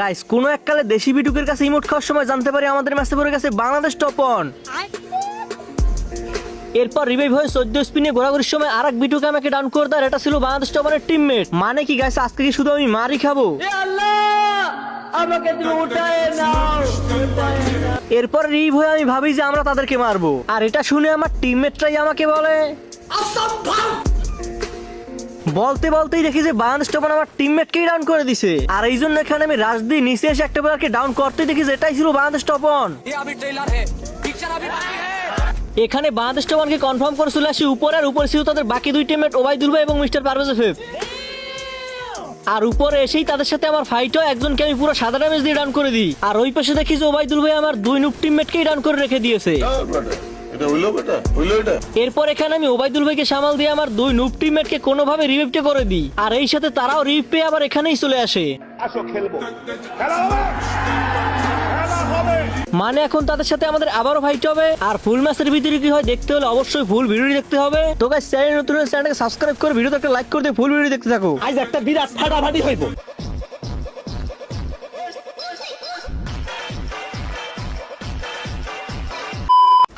Guys কোন এককালে দেশি বিটুকের কাছে ইমোট খাওয়ার সময় জানতে পারি আমাদের ম্যাচে পড়ে গেছে বাংলাদেশ টপ অন এরপর রিভাইভ হয়ে চোদ্দ স্পিনে ঘোরাঘুরির সময় আর এক বিটুকে আমাকে ডাউন করে দেয় এটা ছিল বাংলাদেশ টপারের টিমমেট মানে কি গাইস আজকে কি শুধু আমি মারি খাব? আমাকে তুমি উঠায় নাও। এরপর রিভ হয়ে আমি ভাবি যে আমরা তাদেরকে মারবো। আর এটা শুনে আমার টিমমেটরাই আমাকে বলে বলতে বলতেই দেখি যে বান স্টোপার আমার টিমমেটকেই ডাউন করে দিছে। আর এই জন্য এখানে আমি রাজ দিয়ে নিচে এসে একটা প্লেয়ারকে ডাউন করতে দেখি যে এটাই ছিল বান স্টপন। এখানে বান স্টোপনকে কনফার্ম করে চলে আসি উপরে আর উপরে ছিল তাদের বাকি দুই টিমমেট ওবাই ভাই এবং মিস্টার পারভেজ ফেফ আর উপরে এসেই তাদের সাথে আমার ফাইট হয় একজনকে আমি পুরো সাদা ড্যামেজ দিয়ে ডাউন করে দিই। আর ওই পাশে দেখি যে ওবাই ভাই আমার দুই নুপ টিমমেটকেই ডাউন করে রেখে দিয়েছে। oh, এটা হইল বেটা হইল এটা। এরপর এখানে আমি ওবাইদুল ভাইকে সামাল দিয়ে আমার দুই নুপ টিমমেটকে কোনোভাবে রিভিভটা করে দিই। আর এই সাথে তারাও রিভ পেয়ে আবার এখানেই চলে আসে। আসো খেলব। খেলা হবে! মানে এখন তাদের সাথে আমাদের আবারও ফাইট হবে। আর ফুল ম্যাচের ভিতরে কি হয় দেখতে হলে অবশ্যই ফুল ভিডিও দেখতে হবে। তো গাইস চ্যানেল নতুন চ্যানেলকে সাবস্ক্রাইব করে ভিডিওতে একটা লাইক করে দিয়ে ফুল ভিডিও দেখতে থাকো। আজ একটা বিরাট ফাটাফাটি হইব।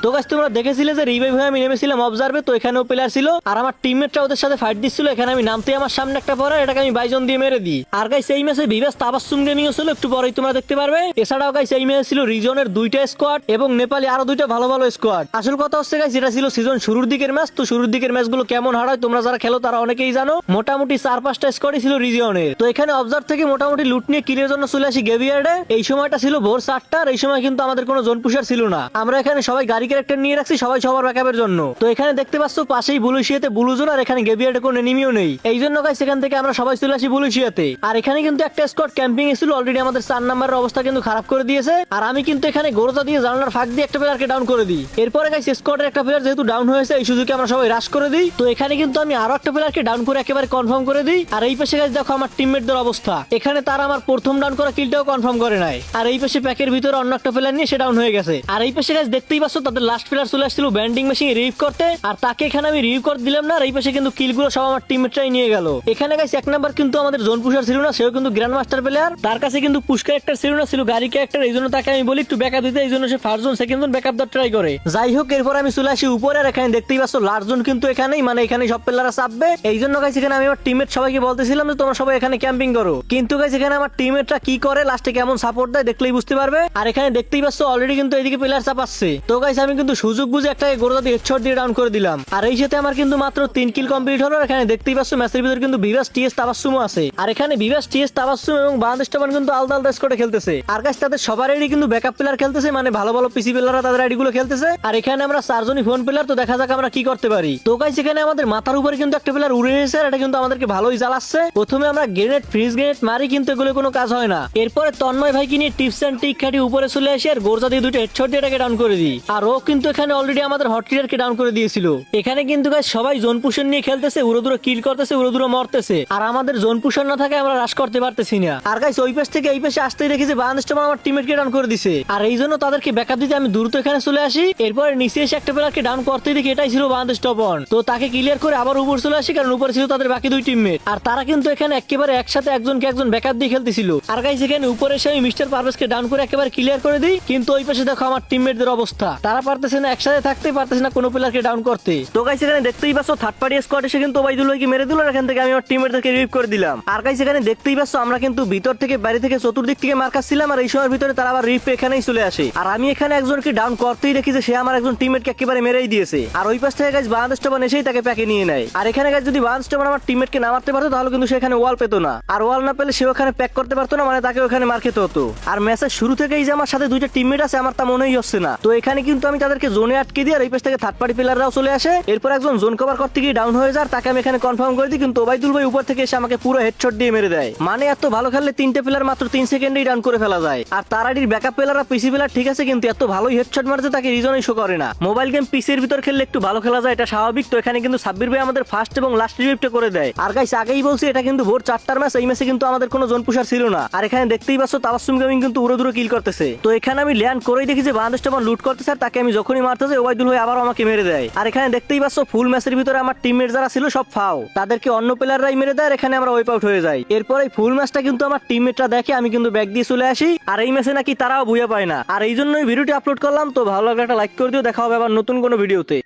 তো গাছ তোমরা দেখেছিলে যে রিভাইভ হয়ে আমি নেমেছিলাম অবজার্ভে তো এখানেও প্লেয়ার ছিল। আর আমার টিমমেটরা ওদের সাথে ফাইট দিচ্ছিল, এখানে আমি নামতে আমার সামনে একটা পরে এটাকে আমি বাইজন দিয়ে মেরে দিই। আর গাইস এই ম্যাচে বিভাস তাবাসুম গেমিং ছিল একটু পরেই তোমরা দেখতে পারবে। এছাড়াও গাইস এই ম্যাচে ছিল রিজনের দুইটা স্কোয়াড এবং নেপালি আরও দুইটা ভালো ভালো স্কোয়াড আসল কথা হচ্ছে গাইস এটা ছিল সিজন শুরুর দিকের ম্যাচ তো শুরুর দিকের ম্যাচগুলো কেমন হারায় তোমরা যারা খেলো তারা অনেকেই জানো। মোটামুটি চার, পাঁচটা স্কোয়াডই ছিল রিজনের তো এখানে অবজার্ভ থেকে মোটামুটি লুট নিয়ে কিলের জন্য চলে আসি গেভিয়ার্ডে এই সময়টা ছিল ভোর চারটার এই সময় কিন্তু আমাদের কোনো জোন পুষার ছিল না। আমরা এখানে সবাই গাড়ি ক্যারেক্টার নিয়ে রাখছি সবাই সবার ব্যাকআপের জন্য। তো এখানে দেখতে পাচ্ছ পাশেই বুলুশিয়াতে আর এখানে কোনো এনিমিও নেই। এই জন্য গাইস থেকে আমরা সবাই চলে আসি বুলুশিয়াতে। আর এখানে কিন্তু একটা স্কোয়াড ক্যাম্পিং এ ছিল অলরেডি আমাদের চার নাম্বারের অবস্থা কিন্তু খারাপ করে দিয়েছে। আর আমি কিন্তু এখানে গোরজা দিয়ে জানালার ফাঁক দিয়ে একটা প্লেয়ারকে ডাউন করে দিই। এরপরে গাইস একটা প্লেয়ার যেহেতু ডাউন হয়েছে, এই সুযোগে আমরা সবাই রাশ করে দিই। তো এখানে কিন্তু আমি আরও একটা প্লেয়ারকে ডাউন করে একেবারে কনফার্ম করে দিই। আর এই পাশে গাইস দেখো আমার টিমমেটদের অবস্থা। এখানে তারা আমার প্রথম ডাউন করা কিলটাও কনফার্ম করে নাই। আর এই পাশে প্যাকের ভিতরে অন্য একটা প্লেয়ার নিয়ে সে ডাউন হয়ে গেছে। আর এই পাশে গাইস দেখতেই পাচ্ছ তাদের লাস্ট প্লেয়ার চলে আসছিল ব্যান্ডিং মেশিন রিভ করতে, আর তাকে এখানে আমি রিভ করে দিলাম না, আর এই পাশে কিন্তু কিলগুলো সব আমার টিমমেটরাই নিয়ে গেল। এখানে গাইস এক নাম্বার কিন্তু আমাদের জোন পুষার ছিল না, সেও কিন্তু গ্র্যান্ড মাস্টার প্লেয়ার তার কাছে কিন্তু পুশ ক্যারেক্টার ছিল না, ছিল গাড়ি ক্যারেক্টার এই জন্য তাকে আমি বলি একটু ব্যাকআপ দিতে, এই জন্য সে first zone second zone backup দেওয়ার ট্রাই করে। যাই হোক, এরপর আমি চলে আসি উপরে, আর এখানে দেখতেই পাচ্ছ লাস্ট জোন কিন্তু এখানেই মানে এখানে সব প্লেয়াররা চাপবে। এই জন্য গাইস এখানে আমি আমার টিমমেট সবাইকে বলতেছিলাম যে, তোমরা সবাই এখানে ক্যাম্পিং করো। কিন্তু গাইস এখানে আমার টিমমেটরা কি করে লাস্টে কেমন সাপোর্ট দেয়, দেখলেই বুঝতে পারবে। আর এখানে দেখতেই পাচ্ছ অলরেডি কিন্তু এদিকে প্লেয়ার চাপাচ্ছে তো গাইস আমি কিন্তু সুযোগ বুঝে একটা গোড়া দিয়ে হেডশট দিয়ে ডাউন করে দিলাম। আর এই সাথে আমার কিন্তু মাত্র তিন কিল কমপ্লিট হলো। এখানে দেখতেই পাচ্ছ ম্যাচের ভিতরে কিন্তু ভিভাস টিএস তাবাসুমও আছে। আর এখানে ভিভাস টিএস তাবাসুম এবং বাংলাদেশ টপান কিন্তু আলাদা আলাদা স্কোয়াডে খেলতেছে। আর গাইস তাদের সবারই কিন্তু ব্যাকআপ প্লেয়ার খেলতেছে মানে ভালো ভালো পিসি প্লেয়াররা তাদের আইডি গুলো খেলতেছে। আর এখানে আমরা চারজনই ফোন প্লেয়ার তো দেখা যাক আমরা কি করতে পারি। তো গাইস এখানে আমাদের মাথার উপরে কিন্তু একটা প্লেয়ার উড়ে এসেছে, আর এটা কিন্তু আমাদেরকে ভালোই জ্বালাচ্ছে। প্রথমে আমরা গ্রেনেড ফ্রিজ গ্রেনেড মারি, কিন্তু এগুলো কোনো কাজ হয় না। এরপরে তন্ময় ভাইকে নিয়ে টিপস এন্ড টিক খাটি উপরে চলে আসি, আর গোরজা দিয়ে দুটো হেডশট দিয়ে এটাকে ডাউন করে দিই। আর ও কিন্তু এখানে অলরেডি আমাদের হট কে ডাউন করে দিয়েছিল। এখানে কিন্তু গাইস সবাই জোন পুষন নিয়ে খেলতেছে উড়ো দূরে কিল করতেছে উড়ো দূরে মরতেছে। আর আমাদের জোন পুষন না থাকে আমরা রাশ করতে পারতেছি না। আর গাইস ওই পাশ থেকে এই পাশে আসতেই দেখি যে বাংলাদেশ টিম আমার টিমমেটকে ডাউন করে দিছে। আর এই জন্য তাদেরকে ব্যাকআপ দিতে আমি দ্রুত এখানে চলে আসি। এরপরে নিচে এসে একটা প্লেয়ারকে ডাউন করতেই দেখি এটাই ছিল বাংলাদেশ টপ অন তো তাকে ক্লিয়ার করে আবার উপর চলে আসি, কারণ উপরে ছিল তাদের বাকি দুই টিমমেট আর তারা কিন্তু এখানে একেবারে একসাথে একজনকে একজন ব্যাকআপ দিয়ে খেলতেছিল। আর গাইস এখানে উপরে এসে আমি মিস্টার পারভেজকে ডাউন করে একেবারে ক্লিয়ার করে দিই। কিন্তু ওই পাশে দেখো আমার টিমমেটদের অবস্থা। তারা পারতেছে না, একসাথে থাকতে পারতেছে না কোনো প্লেয়ারকে ডাউন করতে। তো গাইস এখানে দেখতেই পাচ্ছ থার্ড পার্টি স্কোয়াড এসে কিন্তু ওবাইদুল ভাইকে মেরে দিল এখান থেকে আমি আমার টিমমেটদেরকে রিভিভ করে দিলাম। আর গাইস এখানে দেখতেই পাচ্ছ আমরা কিন্তু ভিতর থেকে, বাইরে থেকে চতুর্দিক থেকে মার খাচ্ছিলাম, আর এই সময়ের ভিতরে তারা আবার রিপ এখানেই চলে আসে। আর আমি এখানে একজনকে ডাউন করতেই দেখি যে সে আমার একজন টিমমেটকে একেবারে মেরেই দিয়েছে। আর ওই পাশ থেকে গাইস বাংলাদেশ টবান এসেই তাকে প্যাকে নিয়ে নেয়। আর এখানে গাইস যদি বাংলাদেশ টবান আমার টিমমেটকে না মারতে পারতো, তাহলে কিন্তু সেখানে ওয়াল পেতো না। আর ওয়াল না পেলে সে ওখানে প্যাক করতে পারতো না মানে তাকে ওখানে মার খেতে হতো। আর ম্যাচের শুরু থেকেই যে আমার সাথে দুইটা টিমমেট আছে, আমার তা মনেই হচ্ছে না। তো এখানে কিন্তু আমি তাদেরকে জোনে আটকে দিই আর এই পাশ থেকে থার্ড পার্টি প্লেয়াররাও চলে আসে। এরপর একজন জোন কভার করতে গিয়ে ডাউন হয়ে যায় তাকে আমি এখানে কনফার্ম করে দিই, কিন্তু ওবাইদুল ভাই উপর থেকে এসে আমাকে পুরো হেডশট দিয়ে মেরে দেয়। মানে এত ভালো খেললে তিনটে প্লেয়ার মাত্র তিন সেকেন্ডেই ডাউন করে ফেলা যায়। আর তার আইডির ব্যাকআপ প্লেয়াররা পিসি প্লেয়ার ঠিক আছে, কিন্তু এত ভালোই হেডশট মারতে তাকে রিজনই শো করে না। মোবাইল গেম পিসির ভিতর খেললে একটু ভালো খেলা যায়, এটা স্বাভাবিক। তো এখানে কিন্তু সাব্বির ভাই আমাদের ফার্স্ট এবং লাস্ট রিভিউটা করে দেয়। আর গাইস আগেই বলছি, এটা কিন্তু ভোর চারটার ম্যাচ এই ম্যাচে কিন্তু আমাদের কোনো জোন পুষার ছিল না। আর এখানে দেখতেই পাচ্ছ, তাবাসুম গেমিং কিন্তু উড়ো দূরে কিল করতেছে। তো এখানে আমি ল্যান্ড করেই দেখি যে বাংলাদেশটা লুট করতেছে, আর তাকে আমি যখনই মারতে যাই, ওবায়দুল ভাই আবার আমাকে মেরে দেয়। আর এখানে দেখতেই পাচ্ছ ফুল ম্যাচের ভিতরে আমার টিমমেট যারা ছিল, সব ফাও তাদেরকে অন্য প্লেয়াররাই মেরে দেয় আর এখানে আমরা ওয়েপ আউট হয়ে যাই। এরপর এই ফুল ম্যাচটা কিন্তু আমার টিমমেটরা দেখে আমি কিন্তু ব্যাগ দিয়ে চলে আসি। আর এই ম্যাচে নাকি তারাও ভুয়া পায় না। আর এই জন্যই ভিডিওটি আপলোড করলাম, তো ভালো লাগলে একটা লাইক করে দিও। দেখা হবে আবার নতুন কোনো ভিডিওতে